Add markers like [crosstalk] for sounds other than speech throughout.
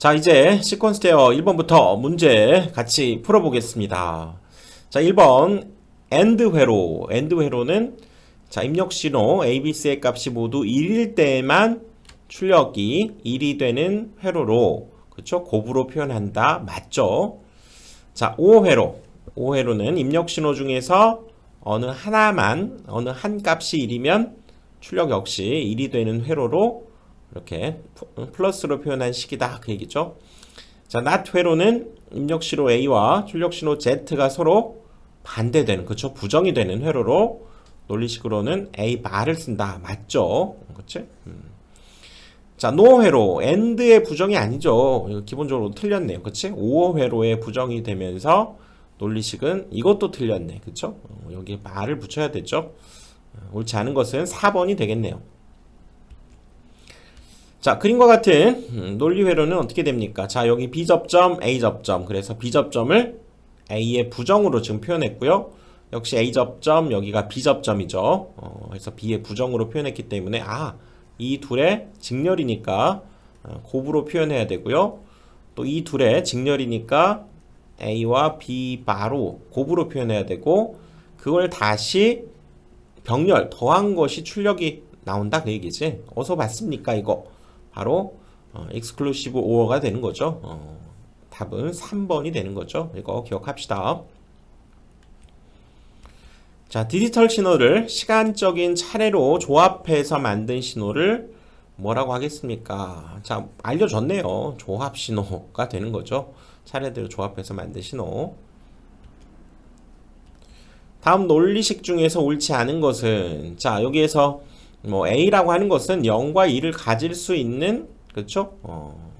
자, 이제 시퀀스 테어 1번부터 문제 같이 풀어보겠습니다. 자, 1번 AND 회로. AND 회로는 자, 입력 신호 A, B, C의 값이 모두 1일 때만 출력이 1이 되는 회로로 그렇죠? 곱으로 표현한다. 맞죠? 자, 5회로. 5회로는 입력 신호 중에서 어느 하나만 어느 한 값이 1이면 출력 역시 1이 되는 회로로 이렇게 플러스로 표현한 식이다 그 얘기죠. 자, not 회로는 입력 신호 A와 출력 신호 Z가 서로 반대되는 그렇죠. 부정이 되는 회로로 논리식으로는 A 바를 쓴다. 맞죠? 그렇지? 음. 자, no 회로 and의 부정이 아니죠. 이거 기본적으로 틀렸네요. 그렇지? 5 회로의 부정이 되면서 논리식은 이것도 틀렸네. 그렇죠? 여기에 말을 붙여야 되죠. 어, 옳지 않은 것은 4번이 되겠네요. 자, 그림과 같은 음, 논리 회로는 어떻게 됩니까? 자, 여기 B 접점, A 접점. 그래서 B 접점을 A의 부정으로 지금 표현했고요. 역시 A 접점, 여기가 B 접점이죠. 어, 그래서 B의 부정으로 표현했기 때문에 아, 이 둘의 직렬이니까 어, 곱으로 표현해야 되고요. 또 이 둘의 직렬이니까 A와 B 바로 곱으로 표현해야 되고 그걸 다시 병렬 더한 것이 출력이 나온다 그 얘기지. 어디서 봤습니까 이거? 바로 어, exclusive or가 되는 거죠. 어, 답은 3번이 되는 거죠. 이거 기억합시다. 자, 디지털 신호를 시간적인 차례로 조합해서 만든 신호를 뭐라고 하겠습니까? 자, 알려줬네요. 조합 신호가 되는 거죠. 차례대로 조합해서 만든 신호. 다음 논리식 중에서 옳지 않은 것은 자, 여기에서 뭐 A라고 하는 것은 0과 2를 가질 수 있는 그렇죠? 어,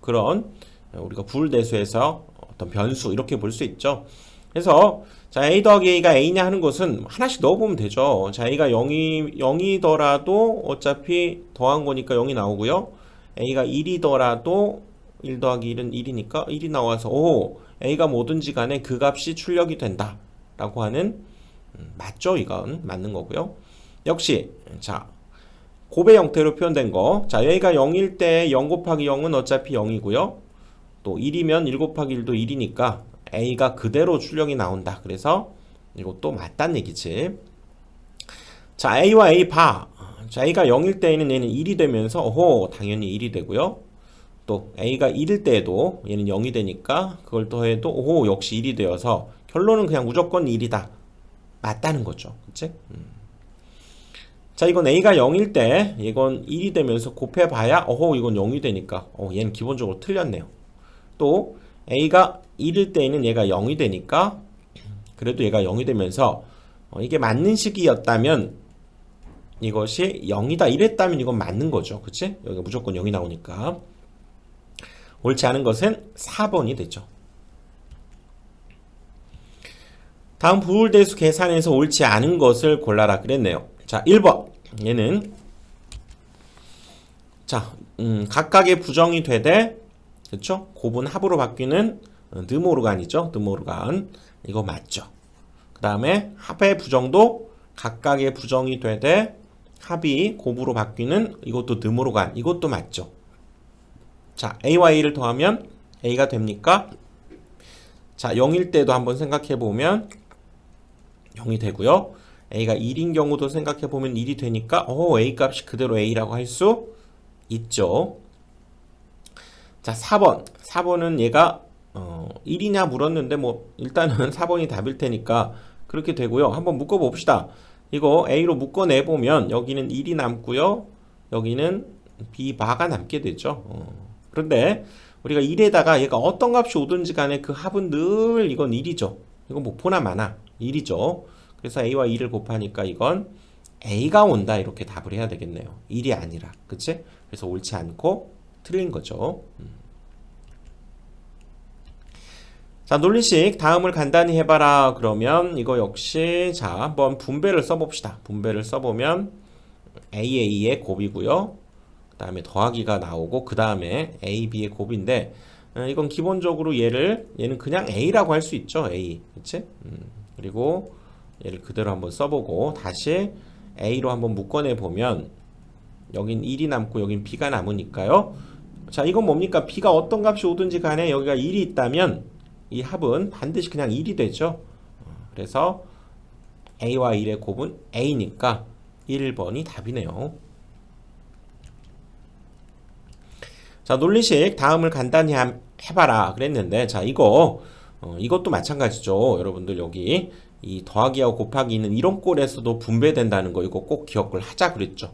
그런 우리가 불대수에서 어떤 변수 이렇게 볼 수 있죠. 그래서 자 A 더하기 A가 A냐 하는 것은 하나씩 넣어보면 되죠. 자 A가 0이 0이더라도 어차피 더한 거니까 0이 나오고요. A가 1이더라도 1 더하기 1은 1이니까 1이 나와서 오 A가 뭐든지 간에 그 값이 출력이 된다 라고 하는 음, 맞죠 이건 맞는 거고요. 역시 자 곱의 형태로 표현된 거. 자, 여기가 0일 때 0 곱하기 0은 어차피 0이고요. 또 1이면 1 곱하기 1도 1이니까 A가 그대로 출력이 나온다. 그래서 이것도 맞다는 얘기지. 자, A와 A 봐. 자, A가 0일 때에는 얘는 1이 되면서 어호, 당연히 1이 되고요. 또 A가 1일 때에도 얘는 0이 되니까 그걸 더해도 오호, 역시 1이 되어서 결론은 그냥 무조건 1이다. 맞다는 거죠. 그치? 음. 자, 이건 A가 0일 때, 이건 1이 되면서 곱해봐야, 어허, 이건 0이 되니까, 어, 얘는 기본적으로 틀렸네요. 또, A가 1일 때에는 얘가 0이 되니까, 그래도 얘가 0이 되면서, 어, 이게 맞는 식이었다면, 이것이 0이다 이랬다면 이건 맞는 거죠. 그치? 여기가 무조건 0이 나오니까. 옳지 않은 것은 4번이 되죠. 다음 부울대수 계산에서 옳지 않은 것을 골라라 그랬네요. 자, 1번. 얘는 자, 음, 각각의 부정이 되되 그렇죠? 곱은 합으로 바뀌는 드모르간이죠. 드모르간. 이거 맞죠. 그 다음에 합의 부정도 각각의 부정이 되되 합이 곱으로 바뀌는 이것도 드모르간. 이것도 맞죠. 자, a와 a를 더하면 a가 됩니까? 자, 0일 때도 한번 생각해 보면 0이 되고요. A가 1인 경우도 생각해 보면 1이 되니까 어, a 값이 그대로 a라고 할 수 있죠. 자, 4번. 4번은 얘가 어, 1이냐 물었는데 뭐 일단은 [laughs] 4번이 답일 테니까 그렇게 되고요. 한번 묶어 봅시다. 이거 a로 묶어 내 보면 여기는 1이 남고요. 여기는 b 바가 남게 되죠. 어. 그런데 우리가 1에다가 얘가 어떤 값이 오든지 간에 그 합은 늘 이건 1이죠. 이건 뭐 보나 마나 1이죠. 그래서 a와 2를 곱하니까 이건 a가 온다 이렇게 답을 해야 되겠네요. 1이 아니라 그치? 그래서 옳지 않고 틀린 거죠. 음. 자 논리식 다음을 간단히 해봐라 그러면 이거 역시 자 한번 분배를 써봅시다. 분배를 써보면 AA의 곱이고요. 그 다음에 더하기가 나오고 그 다음에 AB의 곱인데 어, 이건 기본적으로 얘를 얘는 그냥 A라고 할 수 있죠. A 그치? 음, 그리고 얘를 그대로 한번 써보고 다시 A로 한번 묶어내 보면 여긴 1이 남고 여긴 B가 남으니까요. 자, 이건 뭡니까? b가 어떤 값이 오든지 간에 여기가 1이 있다면 이 합은 반드시 그냥 1이 되죠. 어, 그래서 a와 1의 곱은 a니까 1번이 답이네요. 자, 논리식 다음을 간단히 함- 해봐라 그랬는데 자, 이거 어, 이것도 마찬가지죠. 여러분들 여기 이 더하기하고 곱하기는 이런 꼴에서도 분배된다는 거 이거 꼭 기억을 하자 그랬죠.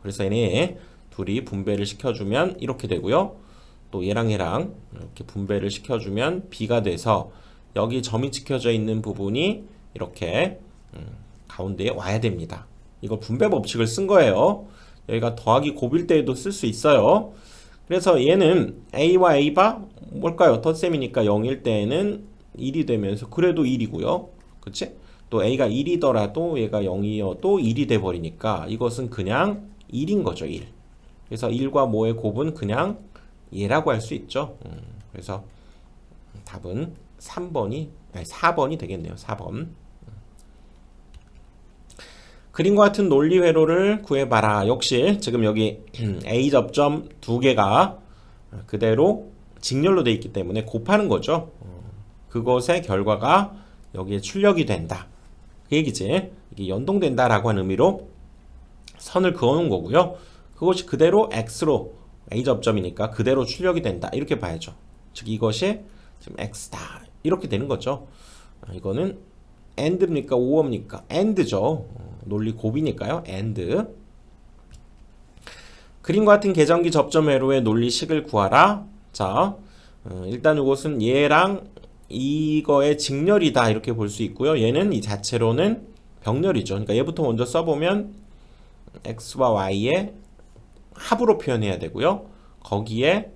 그래서 얘네 둘이 분배를 시켜주면 이렇게 되고요. 또 얘랑 얘랑 이렇게 분배를 시켜주면 b가 돼서 여기 점이 찍혀져 있는 부분이 이렇게 음, 가운데에 와야 됩니다. 이거 분배 법칙을 쓴 거예요. 여기가 더하기 곱일 때에도 쓸 수 있어요. 그래서 얘는 a와 a가 뭘까요? 덧셈이니까 0일 때에는 1이 되면서 그래도 1이고요. 그치? 또 a가 1이더라도 얘가 0이어도 1이 돼 버리니까 이것은 그냥 1인 거죠, 1. 그래서 1과 모의 곱은 그냥 얘라고 할 수 있죠. 음, 그래서 답은 3번이 아니 4번이 되겠네요. 4번. 그림과 같은 논리 회로를 구해봐라. 역시 지금 여기 [clears throat] A 접점 두 개가 그대로 직렬로 돼 있기 때문에 곱하는 거죠. 어, 그것의 결과가 여기에 출력이 된다. 그 얘기지. 이게 연동된다라고 하는 의미로 선을 그어놓은 거고요. 그것이 그대로 x로 A 접점이니까 그대로 출력이 된다. 이렇게 봐야죠. 즉 이것이 지금 x다. 이렇게 되는 거죠. 아, 이거는 and입니까? 오어입니까? and죠. 어, 논리 곱이니까요. and. 그림과 같은 계정기 접점 회로의 논리식을 구하라. 자, 어, 일단 이것은 얘랑 이거의 직렬이다 이렇게 볼 수 있고요. 얘는 이 자체로는 병렬이죠. 그러니까 얘부터 먼저 써보면 x와 y의 합으로 표현해야 되고요. 거기에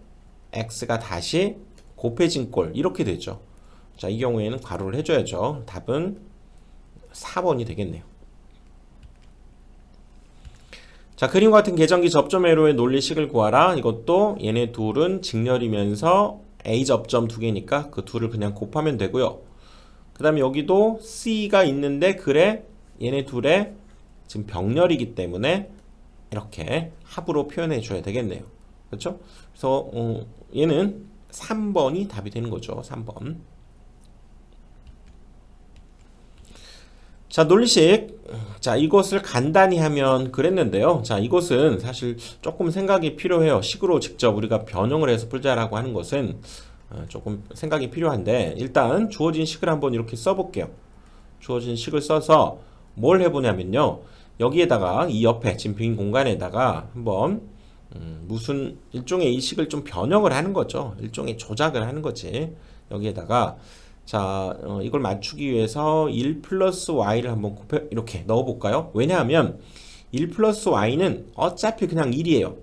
x가 다시 곱해진 꼴 이렇게 되죠. 자, 이 경우에는 괄호를 해줘야죠. 답은 4번이 되겠네요. 자, 그림과 같은 계정기 접점 회로의 논리식을 구하라. 이것도 얘네 둘은 직렬이면서 A 접점 두 개니까 그 둘을 그냥 곱하면 되고요. 그 다음에 여기도 C가 있는데 그래 얘네 둘의 지금 병렬이기 때문에 이렇게 합으로 표현해 줘야 되겠네요. 그렇죠? 그래서 어, 얘는 3번이 답이 되는 거죠. 3번. 자, 논리식. 자, 이것을 간단히 하면 그랬는데요. 자, 이것은 사실 조금 생각이 필요해요. 식으로 직접 우리가 변형을 해서 풀자라고 하는 것은 어, 조금 생각이 필요한데 일단 주어진 식을 한번 이렇게 써볼게요. 주어진 식을 써서 뭘 해보냐면요. 여기에다가 이 옆에 지금 빈 공간에다가 한번 음, 무슨 일종의 이 식을 좀 변형을 하는 거죠. 일종의 조작을 하는 거지. 여기에다가 자 어, 이걸 맞추기 위해서 1 플러스 y를 한번 곱해 이렇게 넣어볼까요? 왜냐하면 1 플러스 y는 어차피 그냥 1이에요.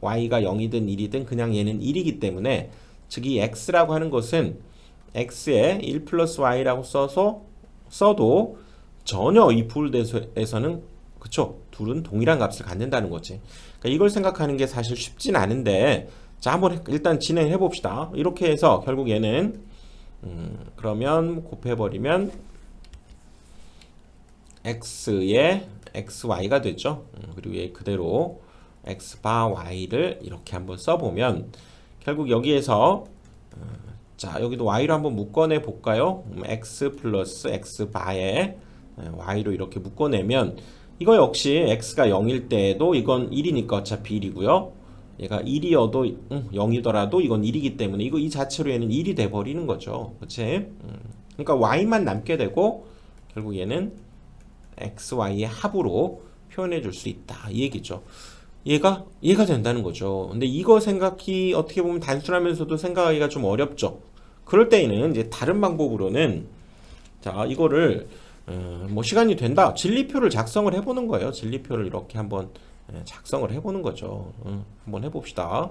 y가 0이든 1이든 그냥 얘는 1이기 때문에 즉 이 x라고 하는 것은 x에 1 플러스 y라고 써서 써도 전혀 이 부울대에서는 그쵸 둘은 동일한 값을 갖는다는 거지 그러니까 이걸 생각하는 게 사실 쉽진 않은데 자 한번 일단 진행해 봅시다 이렇게 해서 결국 얘는 음, 그러면 곱해버리면 x의 xy가 되죠 음, 그리고 얘 그대로 x바 y를 이렇게 한번 써보면 결국 여기에서 어, 자 여기도 y로 한번 묶어내 볼까요 음, x 플러스 x바에 y로 이렇게 묶어내면 이거 역시 x가 0일 때에도 이건 1이니까 어차피 1이고요. 얘가 1이어도 음, 0이더라도 이건 1이기 때문에 이거 이 자체로 얘는 1이 돼 버리는 거죠. 그치? 음, 그러니까 y만 남게 되고 결국 얘는 x, y의 합으로 표현해 줄 수 있다. 이 얘기죠. 얘가 얘가 된다는 거죠. 근데 이거 생각이 어떻게 보면 단순하면서도 생각하기가 좀 어렵죠. 그럴 때에는 이제 다른 방법으로는 자 이거를 어, 뭐 시간이 된다 진리표를 작성을 해보는 거예요 진리표를 이렇게 한번 예, 작성을 해보는 거죠. 어, 한번 해봅시다.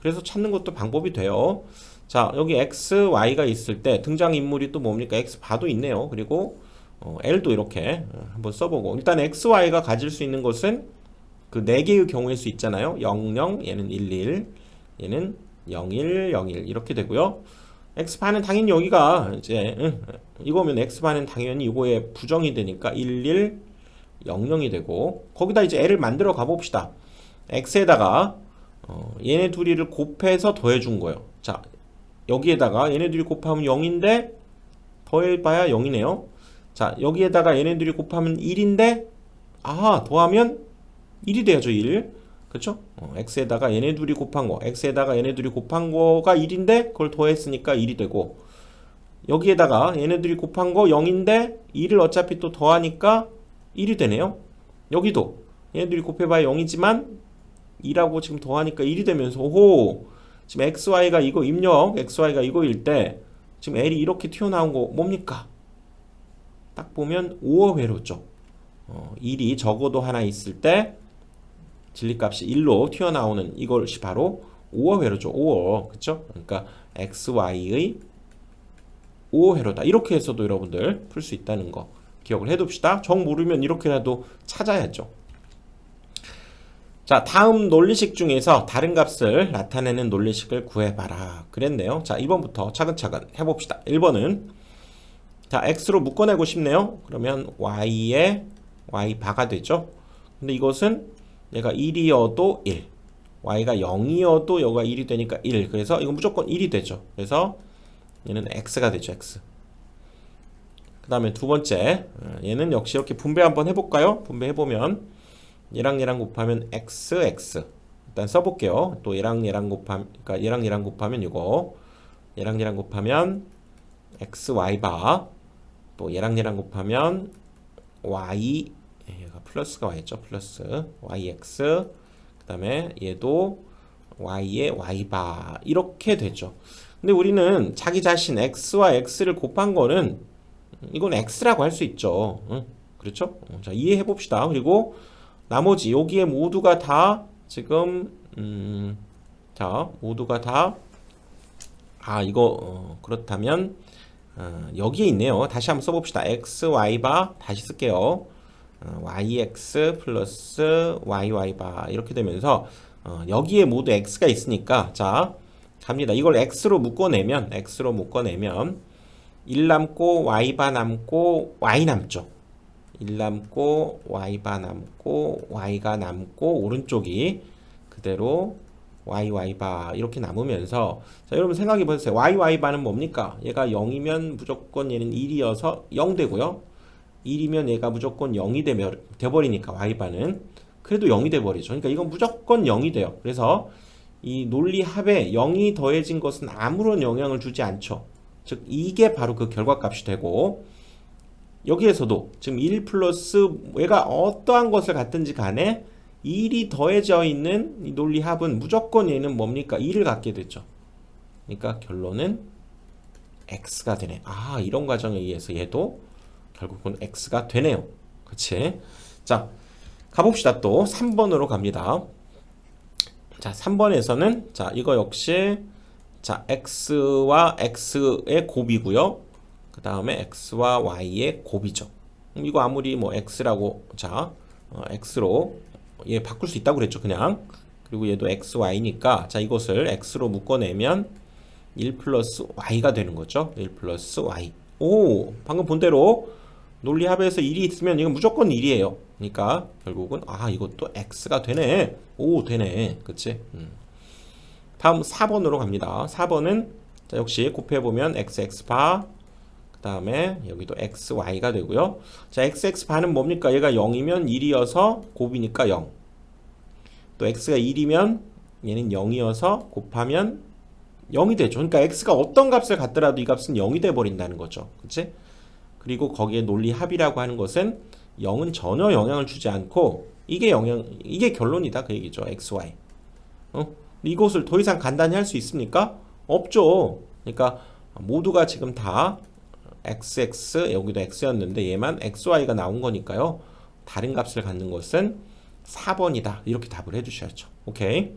그래서 찾는 것도 방법이 돼요. 자 여기 x, y가 있을 때 등장 인물이 또 뭡니까? X 바도 있네요. 그리고 어, l도 이렇게 어, 한번 써보고. 일단 x, y가 가질 수 있는 것은 그 4개의 경우일 수 있잖아요. 0, 0, 얘는 1, 1 얘는 0, 1, 0, 1 이렇게 되고요. X반은 당연히 여기가 이제 응, 이거면 x반은 당연히 이거에 부정이 되니까 1, 1, 0, 0이 되고 거기다 이제 l을 만들어 가봅시다 x에다가 어, 얘네 둘이를 곱해서 더해준 거예요. 자, 여기에다가 얘네 둘이 곱하면 0인데 더해봐야 0이네요. 자, 여기에다가 얘네 둘이 곱하면 1인데 아, 더하면 1이 돼야죠, 1. 그쵸? 어, x에다가 얘네 둘이 곱한 거, x에다가 얘네 둘이 곱한 거가 1인데 그걸 더했으니까 1이 되고 여기에다가 얘네들이 곱한 거 0인데 2를 어차피 또 더하니까 1이 되네요. 여기도 얘네들이 곱해봐야 0이지만 2라고 지금 더하니까 1이 되면서 오호 지금 xy가 이거 입력 xy가 이거일 때 지금 l이 이렇게 튀어나온 거 뭡니까? 딱 보면 5어 회로죠. 어, 1이 적어도 하나 있을 때 진리값이 1로 튀어나오는 이것이 바로 5어 회로죠. 5어 그쵸? 그러니까 xy의 5회로다. 이렇게 해서도 여러분들 풀 수 있다는 거 기억을 해둡시다. 정 모르면 이렇게라도 찾아야죠. 자, 다음 논리식 중에서 다른 값을 나타내는 논리식을 구해봐라. 그랬네요. 자, 2번부터 차근차근 해봅시다. 1번은 자, x로 묶어내고 싶네요. 그러면 y에 y바가 되죠. 근데 이것은 얘가 1이어도 1, y가 0이어도 여기가 1이 되니까 1. 그래서 이건 무조건 1이 되죠. 그래서 얘는 x가 되죠 x 그 다음에 두 번째 어, 얘는 역시 이렇게 분배 한번 해볼까요? 분배해보면 얘랑 얘랑 곱하면 x x. 일단 써볼게요. 또 얘랑 얘랑 곱하면 그러니까 얘랑 얘랑 곱하면 이거 얘랑 얘랑 곱하면 x y 바또 얘랑 얘랑 곱하면 y 얘가 플러스가 y죠? 플러스 yx. 그 다음에 얘도 y의 y바. 이렇게 되죠. 근데 우리는 자기 자신 x와 x를 곱한 거는 이건 x라고 할 수 있죠. 응? 그렇죠? 어, 자 이해해 봅시다. 그리고 나머지 여기에 모두가 다 지금 음, 자 모두가 다 아 이거 어, 그렇다면 어, 여기에 있네요. 다시 한번 써봅시다. x y 바 다시 쓸게요. 어, yx 플러스 yy 바 이렇게 되면서 어, 여기에 모두 x가 있으니까 자 갑니다. 이걸 x로 묶어내면 x로 묶어내면 1 남고 y바 남고 y 남죠. 1 남고 y바 남고 y가 남고 오른쪽이 그대로 y y바 이렇게 남으면서 자 여러분 생각해 보세요. y y바는 뭡니까? 얘가 0이면 무조건 얘는 1이어서 0 되고요. 1이면 얘가 무조건 0이 되면 돼버리니까 y바는 그래도 0이 돼버리죠. 그러니까 이건 무조건 0이 돼요. 그래서 이 논리 합에 0이 더해진 것은 아무런 영향을 주지 않죠. 즉 이게 바로 그 결과값이 되고 여기에서도 지금 1 플러스 얘가 어떠한 것을 갖든지 간에 1이 더해져 있는 이 논리 합은 무조건 얘는 뭡니까? 1을 갖게 되죠. 그러니까 결론은 x가 되네. 아 이런 과정에 의해서 얘도 결국은 x가 되네요. 그치? 자 가봅시다 또 3번으로 갑니다. 자, 3번에서는 자, 이거 역시 자, x와 x의 곱이고요. 그 다음에 x와 y의 곱이죠. 이거 아무리 뭐 x라고 자, 어, x로 얘 바꿀 수 있다고 그랬죠, 그냥. 그리고 얘도 x, y니까 자, 이것을 x로 묶어내면 1 플러스 y가 되는 거죠. 1 플러스 y. 오, 방금 본 대로 논리합에서 1이 있으면 이건 무조건 1이에요. 그러니까 결국은 아 이것도 x가 되네. 오 되네. 그치? 음. 다음 4번으로 갑니다. 4번은 자, 역시 곱해보면 xx바 그 다음에 여기도 xy가 되고요. 자 xx바는 뭡니까? 얘가 0이면 1이어서 곱이니까 0. 또 x가 1이면 얘는 0이어서 곱하면 0이 되죠. 그러니까 x가 어떤 값을 갖더라도 이 값은 0이 돼 버린다는 거죠. 그치? 그리고 거기에 논리 합이라고 하는 것은 0은 전혀 영향을 주지 않고 이게 영향 이게 결론이다 그 얘기죠 xy 어? 이것을 더 이상 간단히 할 수 있습니까? 없죠. 그러니까 모두가 지금 다 xx 여기도 x였는데 얘만 xy가 나온 거니까요. 다른 값을 갖는 것은 4번이다. 이렇게 답을 해 주셔야죠. 오케이?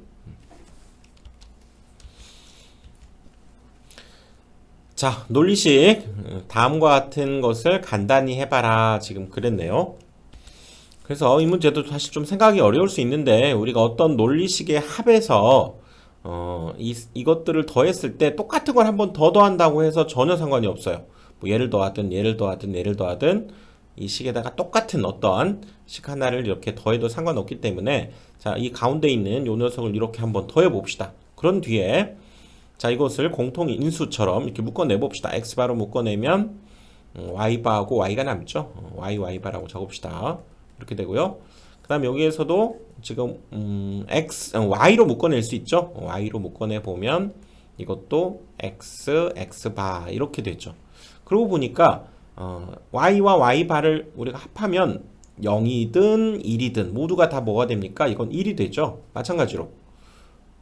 자, 논리식. 다음과 같은 것을 간단히 해봐라. 지금 그랬네요. 그래서 이 문제도 사실 좀 생각이 어려울 수 있는데 우리가 어떤 논리식의 합에서 어, 이, 이것들을 더했을 때 똑같은 걸 한 번 더 더한다고 해서 전혀 상관이 없어요. 뭐 얘를 더하든 얘를 더하든 얘를 더하든 이 식에다가 똑같은 어떤 식 하나를 이렇게 더해도 상관없기 때문에 자, 이 가운데 있는 요 녀석을 이렇게 한번 더해 봅시다. 그런 뒤에 자, 이것을 공통 인수처럼 이렇게 묶어내 봅시다. x바로 묶어내면 음, y바하고 y가 남죠. 어, y y바라고 적읍시다. 이렇게 되고요. 그 다음 여기에서도 지금 음, x 어, y로 묶어낼 수 있죠. 어, y로 묶어내 보면 이것도 x x바 이렇게 되죠. 그러고 보니까 어, y와 y바를 우리가 합하면 0이든 1이든 모두가 다 뭐가 됩니까? 이건 1이 되죠. 마찬가지로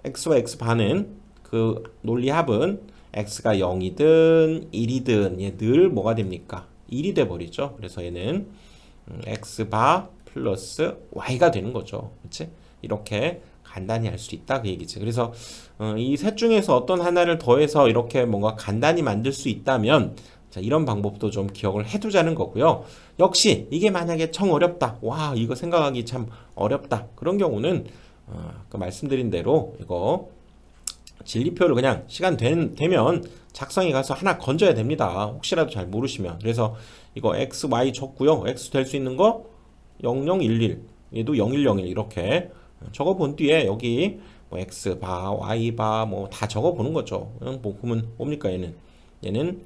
x와 x바는 그 논리 합은 x가 0이든 1이든 얘 늘 뭐가 됩니까? 1이 돼 버리죠. 그래서 얘는 음, x바 플러스 y가 되는 거죠. 그렇지? 이렇게 간단히 할 수 있다 그 얘기지. 그래서 어, 이셋 중에서 어떤 하나를 더해서 이렇게 뭔가 간단히 만들 수 있다면 자, 이런 방법도 좀 기억을 해두자는 거고요. 역시 이게 만약에 청 어렵다. 와 이거 생각하기 참 어렵다. 그런 경우는 어, 그 말씀드린 대로 이거 진리표를 그냥 시간 된, 되면 작성해 가서 하나 건져야 됩니다. 혹시라도 잘 모르시면. 그래서 이거 x, y 적고요. x 될 수 있는 거 0011, 얘도 0101 이렇게 적어 본 뒤에 여기 뭐 x 바, y 바 뭐 다 적어 보는 거죠. 응, 뭐 보면 뭡니까 얘는 얘는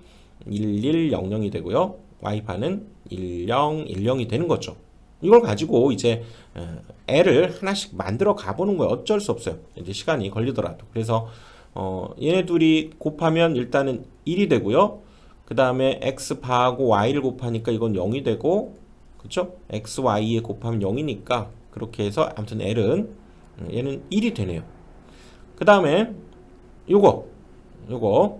1100이 되고요. y 바는 1010이 되는 거죠. 이걸 가지고 이제 어, 애를 하나씩 만들어 가보는 거예요. 어쩔 수 없어요. 이제 시간이 걸리더라도. 그래서 어, 얘네 둘이 곱하면 일단은 1이 되고요. 그 다음에 x 바하고 y를 곱하니까 이건 0이 되고, 그쵸? x, y에 곱하면 0이니까 그렇게 해서 아무튼 l은 음, 얘는 1이 되네요. 그 다음에 요거, 요거.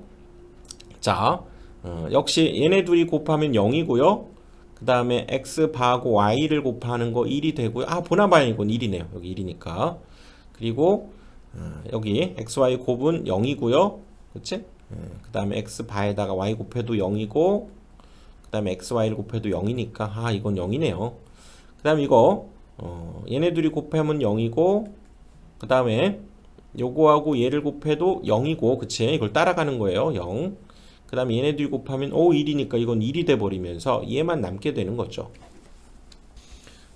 자, 어, 역시 얘네 둘이 곱하면 0이고요. 그 다음에 x 바하고 y를 곱하는 거 1이 되고요. 아, 보나마니 이건 1이네요. 여기 1이니까. 그리고 어, 여기 x, y 곱은 0이고요. 그치? 그 다음에 x 바에다가 y 곱해도 0이고 그 다음에 x, y를 곱해도 0이니까 아, 이건 0이네요. 그 다음에 이거 어, 얘네들이 곱하면 0이고 그 다음에 요거하고 얘를 곱해도 0이고 그치? 이걸 따라가는 거예요. 0. 그 다음에 얘네들이 곱하면 오 1이니까 이건 1이 돼버리면서 얘만 남게 되는 거죠.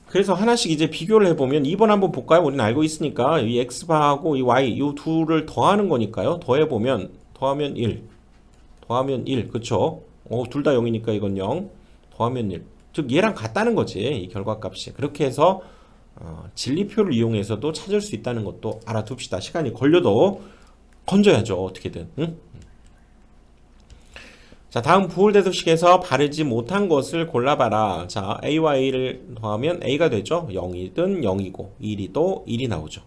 그래서 하나씩 이제 비교를 해보면 2번 한번 볼까요? 우리는 알고 있으니까 이 x바하고 이 y 이 둘을 더하는 거니까요. 더해보면 더하면 1 더하면 1 그쵸? 어, 둘 다 0이니까 이건 0 더하면 1 즉 얘랑 같다는 거지 이 결과값이. 그렇게 해서 어, 진리표를 이용해서도 찾을 수 있다는 것도 알아둡시다. 시간이 걸려도 건져야죠 어떻게든. 응? 자 다음 부홀대소식에서 바르지 못한 것을 골라봐라. 자 a와 a를 더하면 a가 되죠? 0이든 0이고 1이도 1이 나오죠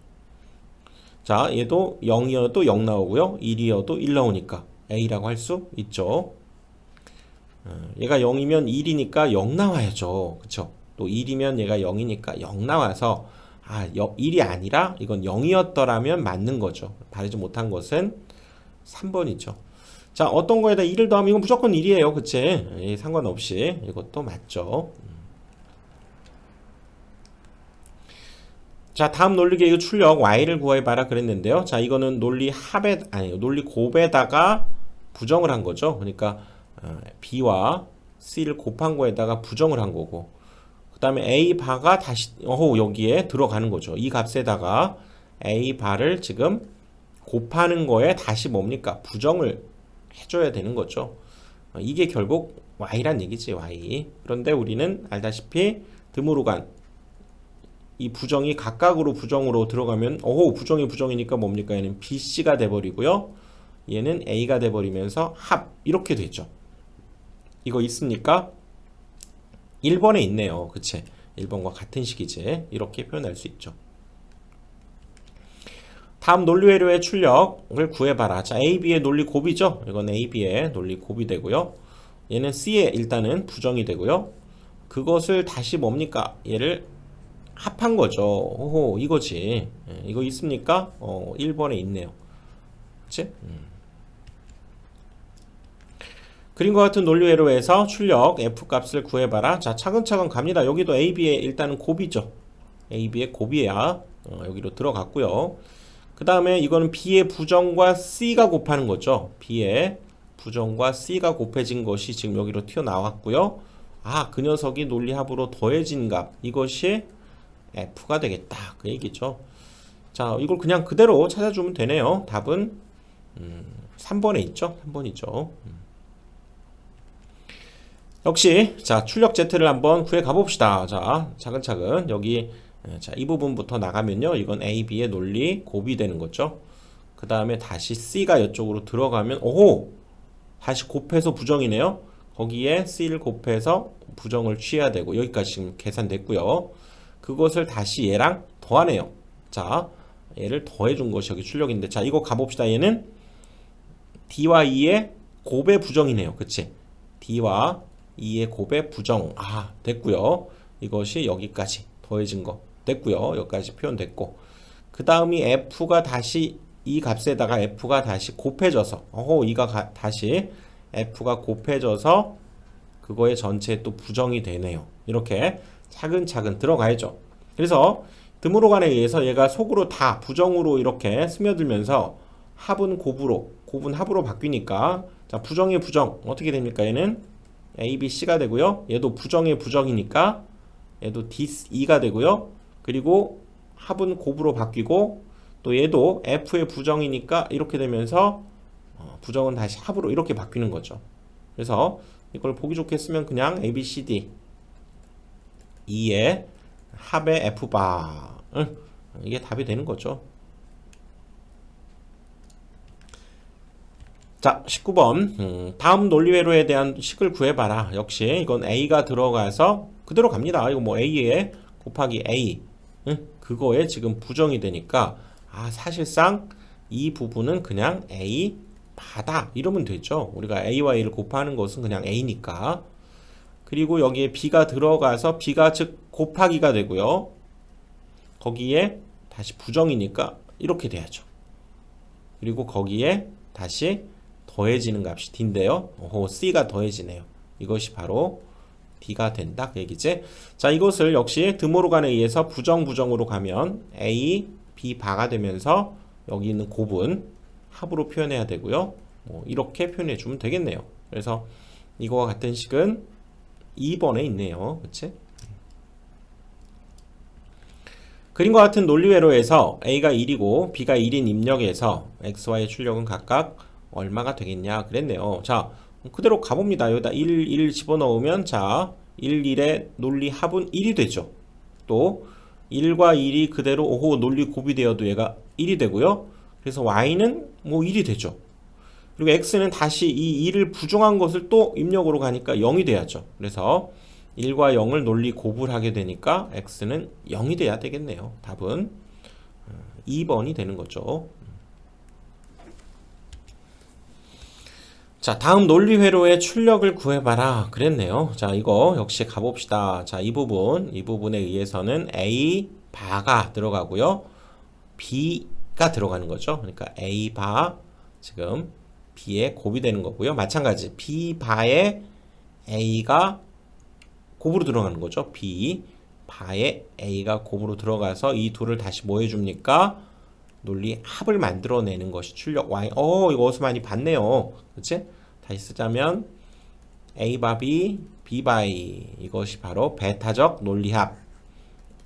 자 얘도 0이어도 0 나오고요 1이어도 1 나오니까 a라고 할 수 있죠 어, 얘가 0이면 1이니까 0 나와야죠 그쵸 또 1이면 얘가 0이니까 0 나와서 아 1이 아니라 이건 0이었더라면 맞는 거죠 바르지 못한 것은 3번이죠 자, 어떤 거에다 1을 더하면 이건 무조건 1이에요. 그치? 예, 상관없이. 이것도 맞죠. 자, 다음 논리 계획 출력 y를 구해봐라 그랬는데요. 자, 이거는 논리 합에, 아니, 논리 곱에다가 부정을 한 거죠. 그러니까, 어, b와 c를 곱한 거에다가 부정을 한 거고. 그 다음에 a 바가 다시, 어호, 여기에 들어가는 거죠. 이 값에다가 a 바를 지금 곱하는 거에 다시 뭡니까? 부정을 해줘야 되는 거죠. 어, 이게 결국 y란 얘기지 y. 그런데 우리는 알다시피 드무르간 이 부정이 각각으로 부정으로 들어가면 어호 부정이 부정이니까 뭡니까 얘는 bc가 돼버리고요. 얘는 a가 돼버리면서 합 이렇게 되죠. 이거 있습니까? 1번에 있네요. 그치? 1번과 같은 식이지. 이렇게 표현할 수 있죠. 다음 논리회로의 출력을 구해봐라. 자, A, B의 논리 곱이죠. 이건 A, B의 논리 곱이 되고요. 얘는 C의 일단은 부정이 되고요. 그것을 다시 뭡니까? 얘를 합한 거죠. 호호, 이거지. 예, 이거 있습니까? 어, 1번에 있네요. 그치? 음. 그림과 같은 논리 회로에서 출력 F 값을 구해봐라. 자, 차근차근 갑니다. 여기도 A, B의 일단은 곱이죠. A, B의 곱이야. 어, 여기로 들어갔고요. 그 다음에 이거는 B의 부정과 C가 곱하는 거죠. B의 부정과 C가 곱해진 것이 지금 여기로 튀어나왔고요. 아, 그 녀석이 논리합으로 더해진 값 이것이 f가 되겠다. 그 얘기죠. 자, 이걸 그냥 그대로 찾아주면 되네요. 답은 음, 3번에 있죠. 3번이죠. 음. 역시 자 출력 Z를 한번 구해 가봅시다. 자 차근차근 여기 예, 자, 이 부분부터 나가면요. 이건 A, B의 논리 고비되는 거죠. 그 다음에 다시 C가 이쪽으로 들어가면 오호! 다시 곱해서 부정이네요. 거기에 C를 곱해서 부정을 취해야 되고 여기까지 지금 계산됐고요. 그것을 다시 얘랑 더하네요. 자, 얘를 더해준 것이 여기 출력인데 자, 이거 가봅시다. 얘는 D와 E의 곱의 부정이네요. 그치? D와 E의 곱의 부정. 아, 됐고요. 이것이 여기까지 더해진 거. 됐고요. 여기까지 표현됐고. 그 다음이 F가 다시 이 값에다가 F가 다시 곱해져서 어허 이가 가, 다시 F가 곱해져서 그거의 전체에 또 부정이 되네요. 이렇게 차근차근 들어가야죠. 그래서 드모로간에 의해서 얘가 속으로 다 부정으로 이렇게 스며들면서 합은 곱으로 곱은 합으로 바뀌니까 자 부정의 부정 어떻게 됩니까 얘는 A, B, C가 되고요. 얘도 부정의 부정이니까 얘도 D, E가 되고요. 그리고 합은 곱으로 바뀌고 또 얘도 F의 부정이니까 이렇게 되면서 어, 부정은 다시 합으로 이렇게 바뀌는 거죠. 그래서 이걸 보기 좋게 쓰면 그냥 A, B, C, D 2의 합의 F바 이게 답이 되는 거죠. 자, 19번. 음, 다음 논리회로에 대한 식을 구해봐라. 역시 이건 A가 들어가서 그대로 갑니다. 이거 뭐 A에 곱하기 A. 응? 그거에 지금 부정이 되니까 아, 사실상 이 부분은 그냥 A 바다 이러면 되죠. 우리가 A와 A를 곱하는 것은 그냥 A니까. 그리고 여기에 B가 들어가서 B가 즉 곱하기가 되고요. 거기에 다시 부정이니까 이렇게 돼야죠. 그리고 거기에 다시 더해지는 값이 D인데요. 오, C가 더해지네요. 이것이 바로 D가 된다 그 얘기지. 자 이것을 역시 드모르간에 의해서 부정 부정으로 가면 A, B 바가 되면서 여기 있는 곱은 합으로 표현해야 되고요. 뭐 이렇게 표현해 주면 되겠네요. 그래서 이거와 같은 식은 2번에 있네요. 그치? 그림과 같은 논리회로에서 A가 1이고 B가 1인 입력에서 XY의 출력은 각각 얼마가 되겠냐 그랬네요. 자 그대로 가봅니다. 여기다 1, 1 집어넣으면 자 1, 1의 논리 합은 1이 되죠. 또 1과 1이 그대로 오호 논리 곱이 되어도 얘가 1이 되고요. 그래서 y는 뭐 1이 되죠. 그리고 x는 다시 이 2를 부정한 것을 또 입력으로 가니까 0이 돼야죠. 그래서 1과 0을 논리 곱을 하게 되니까 x는 0이 돼야 되겠네요. 답은 2번이 되는 거죠. 자, 다음 논리 회로의 출력을 구해봐라. 그랬네요. 자, 이거 역시 가봅시다. 자, 이 부분, 이 부분에 의해서는 A 바가 들어가고요. B가 들어가는 거죠. 그러니까 A 바, 지금 B에 곱이 되는 거고요. 마찬가지, B 바에 A가 곱으로 들어가는 거죠. B 바에 A가 곱으로 들어가서 이 둘을 다시 뭐 해줍니까? 논리 합을 만들어내는 것이 출력 Y. 어, 이거 어디서 많이 봤네요. 그치? 다시 쓰자면 A 바비 B 바이 이것이 바로 베타적 논리합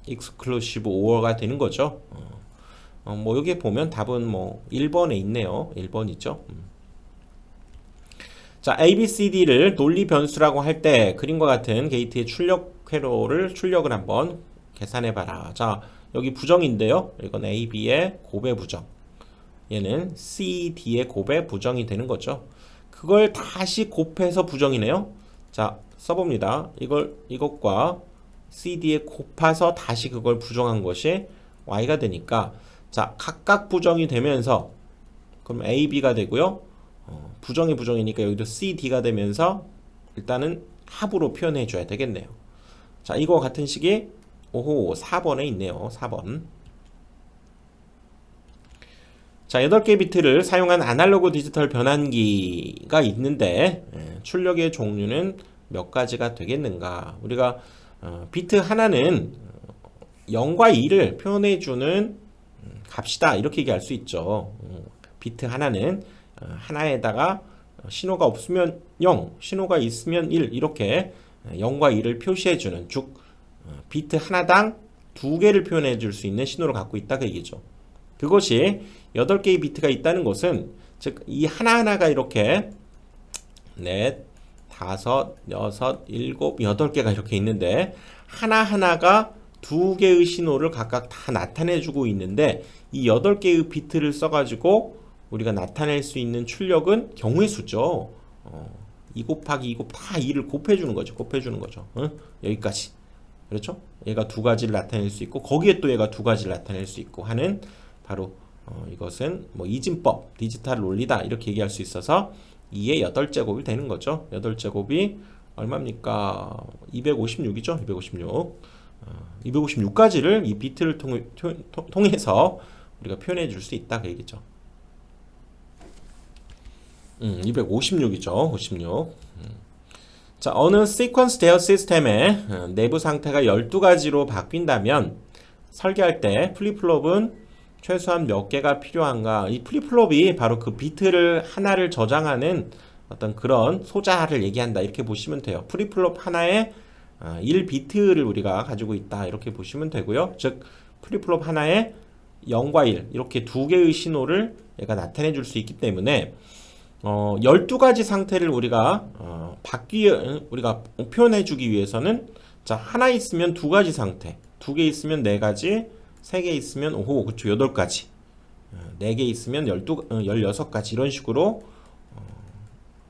익스클루시브 오어가 되는 거죠. 어, 어, 뭐 여기 보면 답은 뭐 1번에 있네요. 1번 있죠. 음. 자, A, B, C, D를 논리 변수라고 할 때 그림과 같은 게이트의 출력 회로를 출력을 한번 계산해 봐라. 자, 여기 부정인데요. 이건 A, B의 곱의 부정. 얘는 C, D의 곱의 부정이 되는 거죠. 그걸 다시 곱해서 부정이네요. 자, 써봅니다. 이걸 이것과 CD에 곱해서 다시 그걸 부정한 것이 Y가 되니까 자, 각각 부정이 되면서 그럼 A, B가 되고요. 어, 부정이 부정이니까 여기도 C, D가 되면서 일단은 합으로 표현해 줘야 되겠네요. 자, 이거 같은 식이 오호 4번에 있네요. 4번. 자, 8개 비트를 사용한 아날로그 디지털 변환기가 있는데 예, 출력의 종류는 몇 가지가 되겠는가? 우리가 어, 비트 하나는 0과 2를 표현해 주는 음, 값이다. 이렇게 얘기할 수 있죠. 음, 비트 하나는 어, 하나에다가 신호가 없으면 0, 신호가 있으면 1 이렇게 0과 2를 표시해주는 쭉 어, 비트 하나당 두 개를 표현해 줄 수 있는 신호를 갖고 있다 그 얘기죠. 그것이 8개의 비트가 있다는 것은 즉 이 하나하나가 이렇게 넷, 다섯, 여섯, 일곱, 여덟 개가 이렇게 있는데 하나하나가 두 개의 신호를 각각 다 나타내 주고 있는데 이 여덟 개의 비트를 써 가지고 우리가 나타낼 수 있는 출력은 경우의 수죠. 어, 2 곱하기 2곱다 2를 곱해 주는 거죠. 곱해 주는 거죠. 응? 여기까지. 그렇죠? 얘가 두 가지를 나타낼 수 있고 거기에 또 얘가 두 가지를 나타낼 수 있고 하는 바로 어, 이것은 뭐 이진법, 디지털 논리다 이렇게 얘기할 수 있어서 2의 8제곱이 되는 거죠. 8제곱이 얼마입니까? 256이죠. 256. 어, 256까지를 이 비트를 통해, 통해서 우리가 표현해 줄 수 있다 그 얘기죠. 음, 256이죠. 56. 음. 자, 어느 시퀀스 대어 시스템의 어, 내부 상태가 12가지로 바뀐다면 설계할 때 플립플롭은 최소한 몇 개가 필요한가? 이 플립플롭이 바로 그 비트를 하나를 저장하는 어떤 그런 소자를 얘기한다. 이렇게 보시면 돼요. 플립플롭 하나에 1비트를 우리가 가지고 있다. 이렇게 보시면 되고요. 즉 플립플롭 하나에 0과 1 이렇게 두 개의 신호를 얘가 나타내 줄 수 있기 때문에 어, 12가지 상태를 우리가 어, 바뀌 우리가 표현해 주기 위해서는 자, 하나 있으면 두 가지 상태, 두 개 있으면 네 가지, 세 개 있으면 오호, 그쵸, 여덟 가지. 어, 네개 있으면 열두, 어, 열여섯 가지 이런 식으로 어,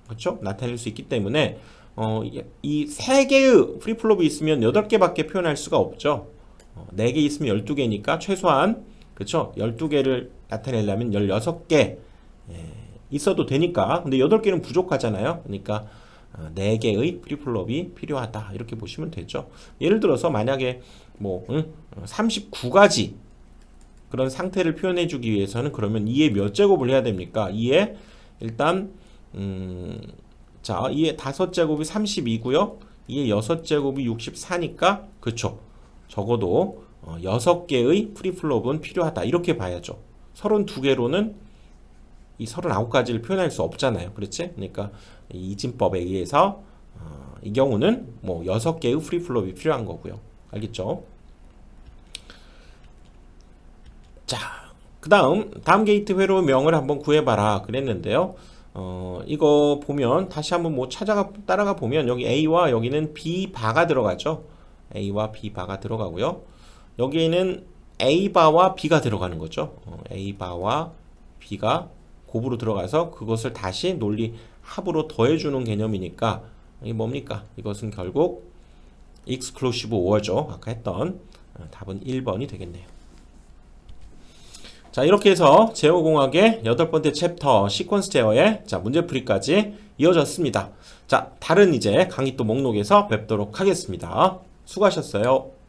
그렇죠? 나타낼 수 있기 때문에 어, 이 세 개의 프리플롭이 있으면 여덟 개밖에 표현할 수가 없죠. 어, 네개 있으면 열두 개니까 최소한 그렇죠? 열두 개를 나타내려면 열여섯 개 예. 있어도 되니까. 근데 8개는 부족하잖아요. 그러니까 4개의 프리플롭이 필요하다. 이렇게 보시면 되죠. 예를 들어서 만약에 뭐 응? 39가지 그런 상태를 표현해 주기 위해서는 그러면 2의 몇 제곱을 해야 됩니까? 2의 일단 음, 자 2의 5제곱이 32고요. 2의 6제곱이 64니까 그쵸? 적어도 6개의 어, 프리플롭은 필요하다. 이렇게 봐야죠. 32개로는 이 39가지를 표현할 수 없잖아요. 그렇지? 그러니까 이 이진법에 의해서 어, 이 경우는 뭐 6개의 프리플롭이 필요한 거고요. 알겠죠? 자, 그 다음 다음 게이트 회로 명을 한번 구해봐라 그랬는데요. 어, 이거 보면 다시 한번 뭐 찾아가 따라가 보면 여기 A와 여기는 B 바가 들어가죠. A와 B 바가 들어가고요. 여기에는 A 바와 B가 들어가는 거죠. 어, A 바와 B가 곱으로 들어가서 그것을 다시 논리 합으로 더해주는 개념이니까 이게 뭡니까? 이것은 결국 exclusive or죠. 아까 했던 어, 답은 1번이 되겠네요. 자 이렇게 해서 제어공학의 여덟 번째 챕터 시퀀스 제어의 자 문제풀이까지 이어졌습니다. 자 다른 이제 강의 또 목록에서 뵙도록 하겠습니다. 수고하셨어요.